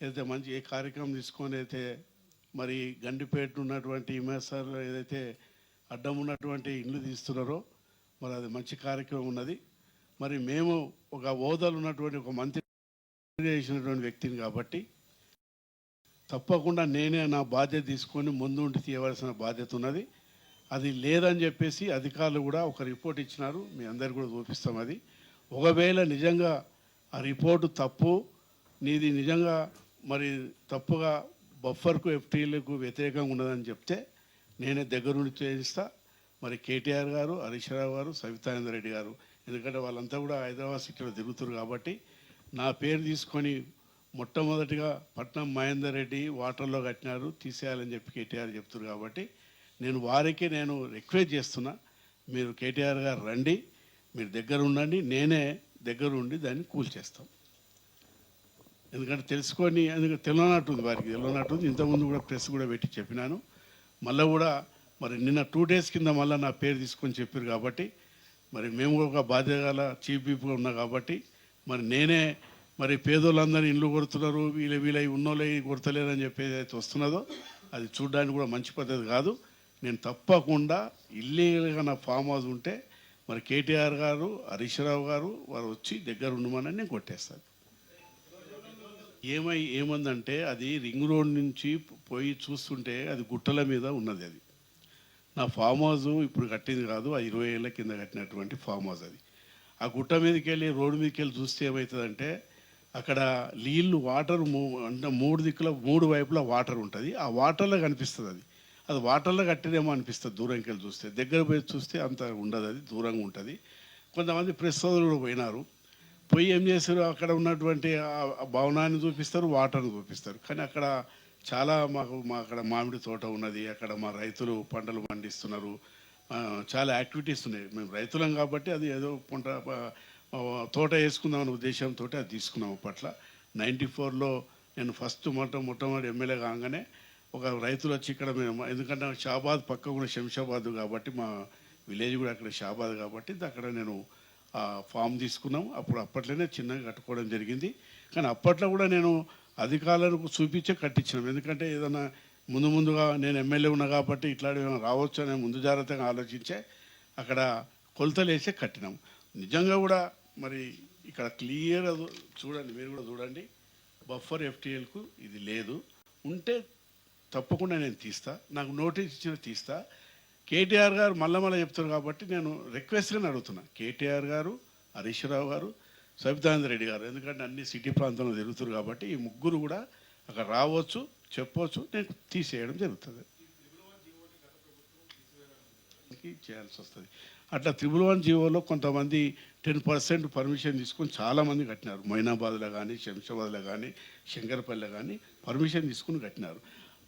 ఏదైతే మంచి ఏ కార్యక్రమం తీసుకొని అయితే మరి గండిపేట ఉన్నటువంటి ఎంఎస్ఆర్ ఏదైతే అడ్డం ఉన్నటువంటి ఇల్లు తీస్తున్నారో మరి అది మంచి కార్యక్రమం ఉన్నది. మరి మేము ఒక హోదాలు ఉన్నటువంటి ఒక మంత్రి చేసినటువంటి వ్యక్తిని కాబట్టి తప్పకుండా నేనే నా బాధ్యత తీసుకొని ముందు ఉండి తీయవలసిన బాధ్యత ఉన్నది. అది లేదని చెప్పేసి అధికారులు కూడా ఒక రిపోర్ట్ ఇచ్చినారు. మీ అందరు కూడా చూపిస్తాం అది. ఒకవేళ నిజంగా ఆ రిపోర్టు తప్పు నీది నిజంగా మరి తప్పుగా బఫర్కు ఎఫ్టీలకు వ్యతిరేకంగా ఉన్నదని చెప్తే నేనే దగ్గరుండి చేయిస్తా. మరి కేటీఆర్ గారు హరీష్ రావు గారు సవితానంద రెడ్డి గారు. ఎందుకంటే వాళ్ళంతా కూడా హైదరాబాద్ సిటీలో తిరుగుతారు కాబట్టి నా పేరు తీసుకొని మొట్టమొదటిగా పట్నం మహేందర్ రెడ్డి వాటర్లో కట్టినారు తీసేయాలని చెప్పి కేటీఆర్ చెప్తున్నారు కాబట్టి నేను వారికి నేను రిక్వెస్ట్ చేస్తున్నా మీరు కేటీఆర్ గారు రండి మీరు దగ్గర ఉండండి నేనే దగ్గర ఉండి దాన్ని కూల్చేస్తాం. ఎందుకంటే తెలుసుకొని ఎందుకంటే తెలియనట్టుంది వారికి. తెలియనట్టుంది ఇంతకుముందు కూడా ప్రెస్ కూడా పెట్టి చెప్పినాను. మళ్ళీ కూడా మరి నిన్న టూ డేస్ కింద మళ్ళీ నా పేరు తీసుకొని చెప్పారు కాబట్టి మరి మేము ఒక బాధ్యత గల చీఫ్ విప్గా ఉన్నా కాబట్టి మరి నేనే మరి పేదోళ్ళందరూ ఇల్లు కొడుతున్నారు వీళ్ళ వీళ్ళ ఉన్నోళ్ళే కొడతలేరని చెప్పేది అయితే వస్తున్నదో అది చూడడానికి కూడా మంచి పద్ధతి కాదు. నేను తప్పకుండా ఇల్లీగల్గా నా ఫామ్ హౌస్ ఉంటే మరి కేటీఆర్ గారు హరీష్ రావు గారు వారు వచ్చి దగ్గర ఉండమని నేను కొట్టేస్తాను. ఏమై ఏమందంటే అది రింగ్ రోడ్ నుంచి పోయి చూస్తుంటే అది గుట్టల మీద ఉన్నది అది. నా ఫామ్ హౌస్ ఇప్పుడు కట్టింది కాదు ఆ ఇరవై ఏళ్ళ కింద కట్టినటువంటి ఫామ్ హౌస్ అది. ఆ గుట్ట మీదకి వెళ్ళి రోడ్డు మీదకి వెళ్ళి చూస్తే ఏమవుతుందంటే అక్కడ నీళ్ళు వాటర్ మూ అంటే మూడు దిక్కుల మూడు వైపులా వాటర్ ఉంటుంది. ఆ వాటర్లో కనిపిస్తుంది అది. అది వాటర్లో కట్టినేమో అనిపిస్తుంది దూరంకి వెళ్ళి చూస్తే. దగ్గర పోయి చూస్తే అంత ఉండదు అది దూరంగా ఉంటుంది. కొంతమంది ప్రెస్ సోదరులు కూడా పోయినారు. పోయి ఏం చేస్తారు అక్కడ ఉన్నటువంటి భవనాన్ని చూపిస్తారు వాటర్ని చూపిస్తారు. కానీ అక్కడ చాలా మాకు మా అక్కడ మామిడి తోట ఉన్నది అక్కడ మా రైతులు పంటలు పండిస్తున్నారు. చాలా యాక్టివిటీస్ ఉన్నాయి. మేము రైతులం కాబట్టి అది ఏదో పంట తోట వేసుకుందాం అనే ఉద్దేశంతో అది తీసుకున్నాం పట్ల నైంటీ ఫోర్లో నేను ఫస్ట్ మొట్ట మొట్టమొదటి ఎమ్మెల్యే కాగానే ఒక రైతులు వచ్చి ఇక్కడ మేము ఎందుకంటే షాబాద్ పక్క కూడా శంషాబాద్ కాబట్టి మా విలేజ్ కూడా అక్కడ షాబాద్ కాబట్టి అక్కడ నేను ఫామ్ తీసుకున్నాం. అప్పుడు అప్పట్లోనే చిన్నగా కట్టుకోవడం జరిగింది. కానీ అప్పట్లో కూడా నేను అధికారులకు చూపించే కట్టించినాం. ఎందుకంటే ఏదైనా ముందు ముందుగా నేను ఎమ్మెల్యే ఉన్నా కాబట్టి ఇట్లాంటివి ఏమైనా రావచ్చు అనే ముందు జాగ్రత్తగా ఆలోచించే అక్కడ కొలతలు కట్టినాం. నిజంగా కూడా మరి ఇక్కడ క్లియర్ చూడండి మీరు కూడా చూడండి. బఫర్ ఎఫ్టీఎల్కు ఇది లేదు. ఉంటే తప్పకుండా నేను తీస్తా. నాకు నోటీస్ ఇచ్చిన తీస్తా. కేటీఆర్ గారు మళ్ళా మళ్ళీ చెప్తారు కాబట్టి నేను రిక్వెస్ట్గానే అడుగుతున్నా. కేటీఆర్ గారు హరీష్ రావు గారు సబితానంద రెడ్డి గారు. ఎందుకంటే అన్ని సిటీ ప్రాంతంలో తిరుగుతారు కాబట్టి ఈ ముగ్గురు కూడా అక్కడ రావచ్చు చెప్పవచ్చు నేను తీసేయడం జరుగుతుంది. చేయాల్సి వస్తుంది. అట్లా త్రిబుల్ వన్ జీవోలో కొంతమంది టెన్ పర్సెంట్ పర్మిషన్ తీసుకొని చాలామంది కట్టినారు. మైనాబాద్లో కానీ శంషాబాద్లో కానీ శంకరపల్లిలో కానీ పర్మిషన్ తీసుకుని కట్టినారు.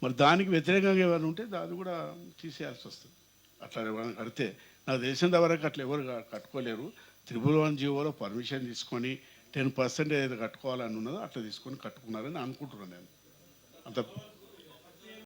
మరి దానికి వ్యతిరేకంగా ఏమైనా ఉంటే దాన్ని కూడా తీసేయాల్సి వస్తుంది. అట్లా ఎవరైనా కడితే నాకు తెలిసినంత వరకు అట్లా ఎవరు కట్టుకోలేరు. త్రిబుల్ వన్ జీవోలో పర్మిషన్ తీసుకొని టెన్ పర్సెంట్ ఏదైతే కట్టుకోవాలని ఉన్నదో అట్లా తీసుకొని కట్టుకున్నారని అనుకుంటున్నాను నేను. అంత